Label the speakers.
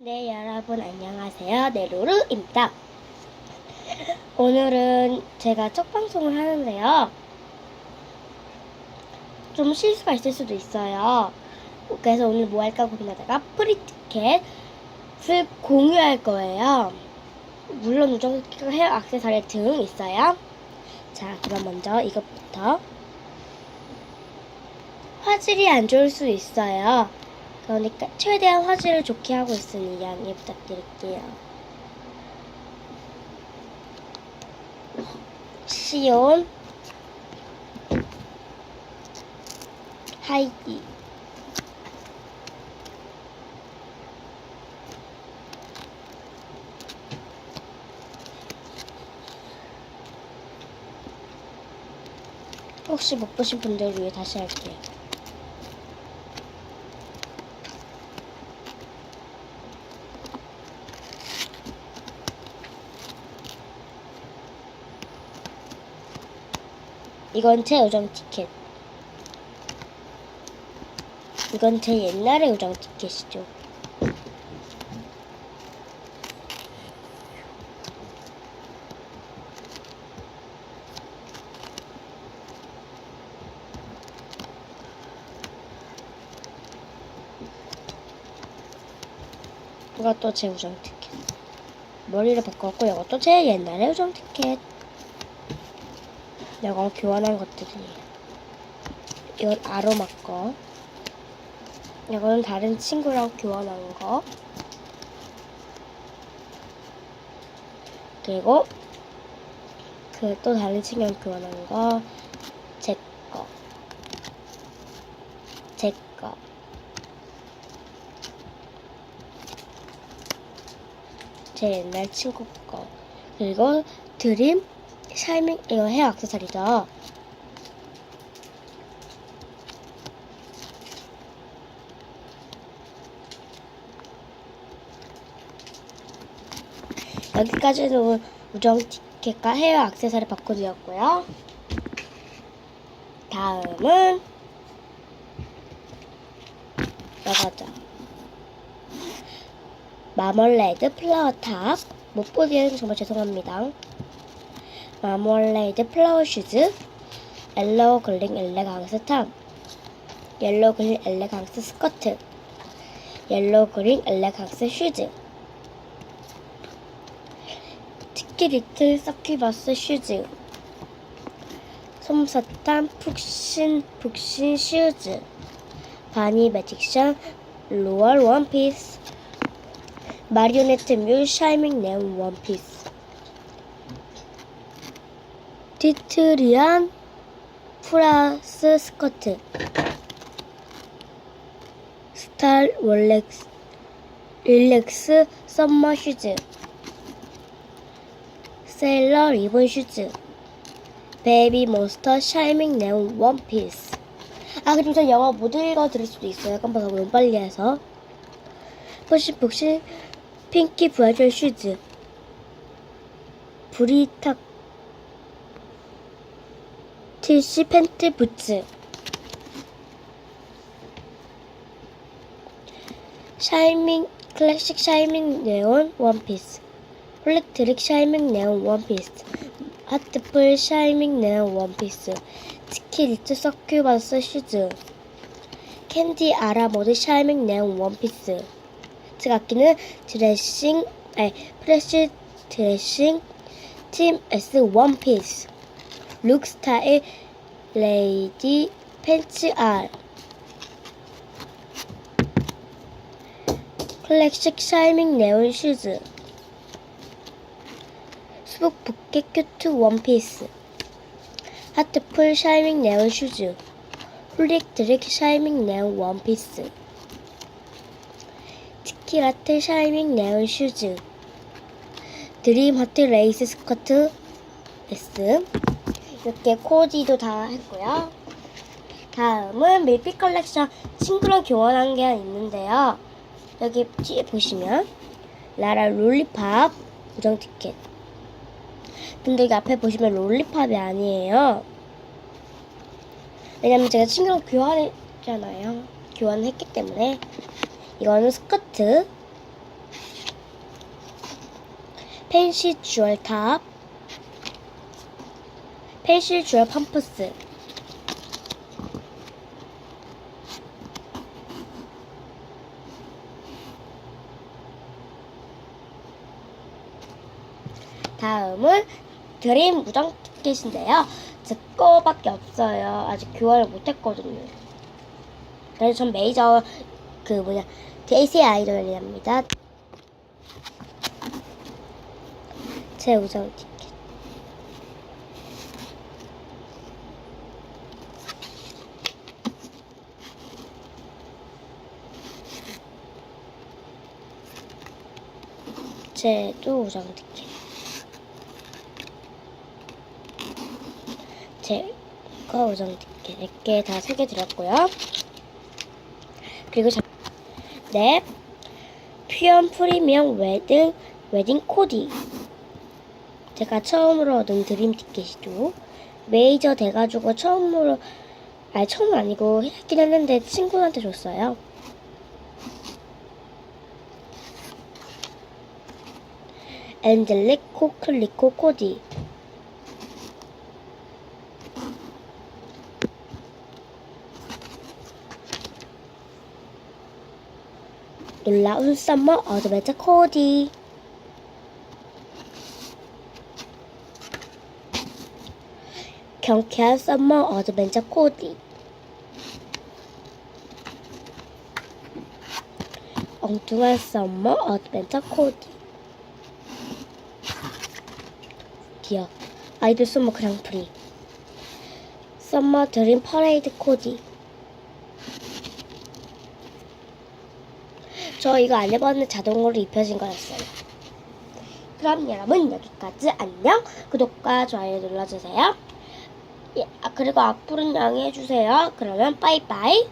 Speaker 1: 네, 여러분 안녕하세요. 네로르입니다. 오늘은 제가 첫 방송을 하는데요. 좀 실수가 있을 수도 있어요. 그래서 오늘 뭐 할까 고민하다가 프리티켓을 공유할 거예요. 물론 우정 헤어 액세서리 등 있어요. 자, 그럼 먼저 이것부터 화질이 안 좋을 수 있어요. 그러니까 최대한 화질을 좋게 하고 있으니 양해 부탁드릴게요. 시온 하이디 혹시 못 보신 분들 위해 다시 할게요. 이건 제 우정 티켓. 이건 제 옛날의 우정 티켓이죠. 이것도 제 우정 티켓. 머리를 바꿨고 이것도 제 옛날의 우정 티켓. 내가 교환한 것들이에요. 이건 아로마 거. 이거는 다른 친구랑 교환한 거. 그리고 그 또 다른 친구랑 교환한 거. 제 거. 제 거. 제 옛날 친구 거. 그리고 드림 샤이밍 이거 헤어 액세서리죠. 여기까지는 우정 티켓과 헤어 액세서리 바코드였고요. 다음은 이거죠. 마멀레드 플라워 탑. 못 보기에는 정말 죄송합니다. 마멀레이드 플라워 슈즈, 옐로우 글링 엘레강스 탑, 옐로우 글링 엘레강스 스커트, 옐로우 그린 엘레강스 슈즈, 티키 리틀 서큐버스 슈즈, 솜사탕 푹신 푹신 슈즈, 바니 매직션 로얼 원피스, 마리오네트 뮬 샤이밍 네온 원피스, 디트리안 플러스 스커트. 스탈 월렉스 릴렉스 썸머 슈즈. 세일러 리본 슈즈. 베이비 몬스터 샤이밍 네온 원피스. 아 그리고 저 영어 못 읽어 드릴 수도 있어요. 깜빡하고 너무 빨리 해서. 푸시푸시 핑키 브라절 슈즈. 브리탁 티시 팬트 부츠. 샤이밍 클래식 샤이밍 네온 원피스. 홀렉트릭 샤이밍 네온 원피스. 하트풀 샤이밍 네온 원피스. 치키 리트 서큐버스 슈즈. 캔디 아라모드 샤이밍 네온 원피스. 아끼는 드레싱 아니 프레쉬 드레싱 팀 S 원피스 룩스타일 레이디 팬츠 R. 클래식 샤이밍 네온 슈즈. 수북 붓게 큐트 원피스. 하트풀 샤이밍 네온 슈즈. 홀릭 드릭 샤이밍 네온 원피스. 티키라트 샤이밍 네온 슈즈. 드림 하트 레이스 스커트 S 이렇게 코디도 다 했고요. 다음은 밀피 컬렉션 친구랑 교환한 게 있는데요. 여기 뒤에 보시면 라라 롤리팝 우정 티켓. 근데 여기 앞에 보시면 롤리팝이 아니에요. 왜냐면 제가 친구랑 교환했잖아요. 교환했기 때문에 이거는 스커트 펜시 주얼탑, 펜시 주얼 팜퍼스, 다음은 드림 무정 티켓인데요. 제 거밖에 없어요. 아직 교환을 못했거든요. 그래서 전 메이저 그 뭐냐 데이시 아이돌이랍니다. 제 우정 티 우정 티켓. 제거 우정 티켓 4개 다세개 드렸고요. 그리고 자, 네 퓨엄 프리미엄 웨딩 웨딩 코디 제가 처음으로 얻은 드림 티켓이죠. 메이저 돼가지고 처음으로 아니 처음 아니고 했긴 했는데 친구한테 줬어요. 엔젤릭 코클리코 코디. 놀라운 썸머 어드벤처 코디. 경쾌한 썸머 어드벤처 코디. 엉뚱한 썸머 어드벤처 코디 디어 아이돌 썸머 그랑프리 썸머 드림 퍼레이드 코디 저 이거 안 해봤는데 자동으로 입혀진 거였어요. 그럼 여러분 여기까지 안녕. 구독과 좋아요 눌러주세요. 예, 아, 그리고 악플은 양해해주세요. 그러면 빠이빠이.